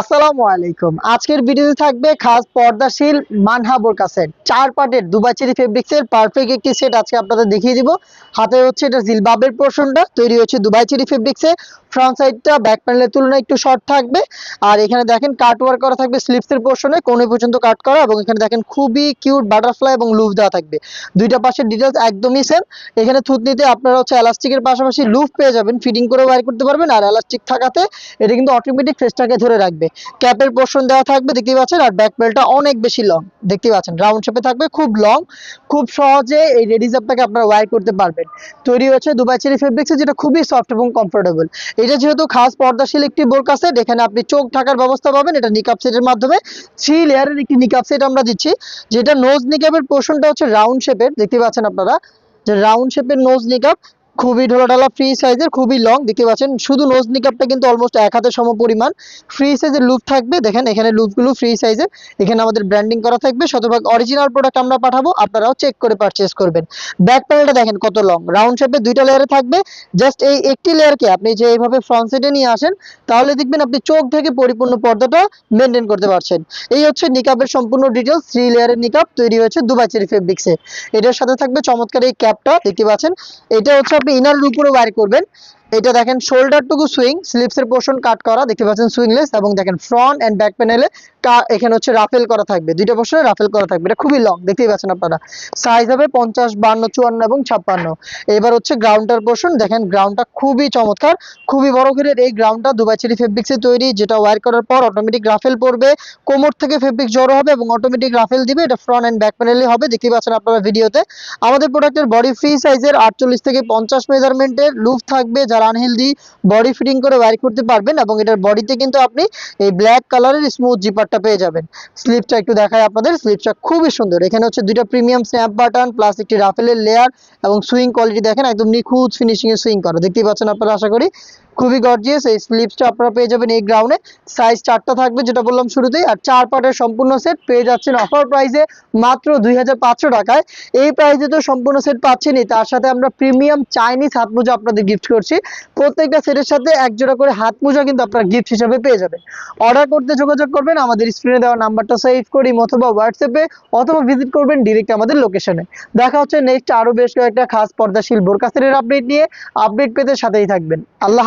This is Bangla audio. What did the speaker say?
আসসালামু আলাইকুম। আজকের ভিডিওতে থাকবে খাস পর্দাশীল মানহা বোরকা সেট চার পার্টের দুবাই চেরি ফেব্রিক্সের পারফেক্ট একটি সেট আজকে আপনাদের দেখিয়ে দিব। হাতে হচ্ছে এটা জিলবাবের পোর্শনটা, তৈরি হচ্ছে দুবাই চেরি ফেব্রিক্সে। ফ্রন্ট সাইডটা ব্যাক প্যানেলের তুলনায় একটু শর্ট থাকবে। আর এখানে দেখেন কাট ওয়ার্ক করা থাকবে স্লিপসের পোর্শনে কোণে পর্যন্ত কাট করা এবং এখানে দেখেন খুবই কিউট বাটারফ্লাই এবং লুফ দেওয়া থাকবে। দুইটা পাশের ডিটেলস একদমই সেম এখানে থুতনিতে আপনারা হচ্ছে এলাস্টিকের পাশাপাশি লুফ পেয়ে যাবেন। ফিটিং করে বাইর করতে পারবেন। আর এলাস্টিক থাকাতে এটা কিন্তু অটোমেটিক ফেসটাকে ধরে রাখবে। ক্যাপের পোর্শন দেওয়া থাকবে, দেখতেই পাচ্ছেন, আর ব্যাক প্যানেলটা অনেক বেশি লং দেখতেই পাচ্ছেন রাউন্ড শেপে থাকবে, খুব লং খুব সহজে এই রেডিজাপটাকে আপনারা ওয়ার করতে পারবেন। তৈরি হচ্ছে দুবাই চেরি ফেব্রিক্সে যেটা খুবই সফট এবং কমফোর্টেবল এটা যেহেতু খাস পর্দাশীল একটি বোরকা সেট এখানে আপনি চোখ ঢাকার ব্যবস্থা পাবেন, এটা নিকাপ সেটের মাধ্যমে। থ্রি লেয়ারের একটি নিকাপ সেট আমরা দিচ্ছি, যেটা নোজ নিকাপের পোর্শনটা হচ্ছে রাউন্ড শেপের দেখতে পাচ্ছেন আপনারা, যে রাউন্ড শেপের নোজ নিকাপ খুবই ঢোলাঢালা ফ্রি সাইজের খুবই লং দেখতে পাচ্ছেন? শুধু নোজ নিকাপটা কিন্তু অলমোস্ট এক হাতের সম পরিমাণ। ফ্রি সাইজের লুপ থাকবে, দেখেন এখানে লুপগুলো ফ্রি সাইজের এখানে আমাদের ব্র্যান্ডিং করা থাকবে, শতভাগ অরিজিনাল প্রোডাক্ট আমরা পাঠাবো, আপনারাও চেক করে পারচেস করবেন। ব্যাক প্যানেলটা দেখেন কত লং রাউন্ড শেপে দুইটা লেয়ারে থাকবে। জাস্ট এই একটি লেয়ারকে আপনি যে এইভাবে ফ্রন্ট সাইডে নিয়ে আসেন, তাহলে দেখবেন আপনি চোখ থেকে পরিপূর্ণ পর্দাটা মেনটেন করতে পারছেন। এই হচ্ছে নিকাপের সম্পূর্ণ ডিটেলস থ্রি লেয়ারের নিকাপ তৈরি হয়েছে দুবাই চেরি ফেব্রিক্সে এটার সাথে থাকবে চমৎকার এই ক্যাপটা দেখতে পাচ্ছেন? এটা হচ্ছে আপনি ইনারের উপরে ওয়ার করবেন। এটা দেখেন শোল্ডারটুকু সুইং স্লিপসের পোর্শন কাট করা, দেখতে পাচ্ছেন সুইংলেস এবং দেখেন ফ্রন্ট এন্ড ব্যাক প্যানেলে এখানে হচ্ছে রাফেল করা থাকবে। দুইটা পোর্শনে রাফেল করা থাকবে। এটা খুবই লং দেখতেই পাচ্ছেন আপনারা। সাইজ হবে পঞ্চাশ, বান্ন, চুয়ান্ন এবং ছাপ্পান্ন। এবার হচ্ছে গ্রাউন্ডটার পোর্শন দেখেন গ্রাউন্ডটা খুবই চমৎকার। খুবই বড় ঘেরের এই গ্রাউন্ডটা দুবাই চেরি ফেব্রিক্সে তৈরি, যেটা ওয়্যার করার পর অটোমেটিক রাফেল পড়বে। কোমর থেকে ফেব্রিক জড়ো হবে এবং অটোমেটিক রাফেল দিবে। এটা ফ্রন্ট এন্ড ব্যাক প্যানেলে হবে, দেখতেই পাচ্ছেন আপনারা ভিডিওতে। আমাদের প্রোডাক্টের বডি ফ্রি সাইজের আটচল্লিশ থেকে পঞ্চাশ মেজারমেন্টের লুফ থাকবে যারা আনহেলদি বডি ফিটিং করে ওয়ার করতে পারবেন এবং এটার বডিতে কিন্তু আপনি এই ব্ল্যাক কালারের স্মুথ জিপারটা পেয়ে যাবেন। স্লিপটা একটু দেখায় আপনাদের স্লিপটা খুবই সুন্দর। এখানে হচ্ছে দুইটা প্রিমিয়াম স্ন্যাপ বাটন প্লাস একটি রাফেলের লেয়ার এবং সুইং কোয়ালিটি দেখেন, একদম নিখুঁত ফিনিশিং এ সুইং করা। দেখতেই পাচ্ছেন আপনারা, আশা করি খুবই গর্জিয়াস এই স্লিপসটা আপনারা পেয়ে যাবেন এই গ্রাউন্ডে সাইজ চারটা থাকবে যেটা বললাম শুরুতেই, আর চার পার্টের সম্পূর্ণ সেট পেয়ে যাচ্ছেন অফার প্রাইসে মাত্র দুই টাকায়। এই প্রাইসে তো সম্পূর্ণ সেট পাচ্ছেনই, তার সাথে আমরা প্রিমিয়াম চাইনিজ হাত মোজা আপনাদের গিফট করছি। প্রত্যেকটা সেটের সাথে এক জোড়া করে হাত মোজা কিন্তু আপনারা গিফট হিসাবে পেয়ে যাবেন। অর্ডার করতে যোগাযোগ করবেন, আমাদের স্ক্রিনে দেওয়া নাম্বারটা সেভ করি অথবা হোয়াটসঅ্যাপে, অথবা ভিজিট করবেন ডিরেক্ট আমাদের লোকেশনে দেখা হচ্ছে নেক্সট আরও বেশ কয়েকটা খাস পর্দাশীল বোরকা সেটের আপডেট নিয়ে। আপডেট পেতে সাথেই থাকবেন। আল্লাহ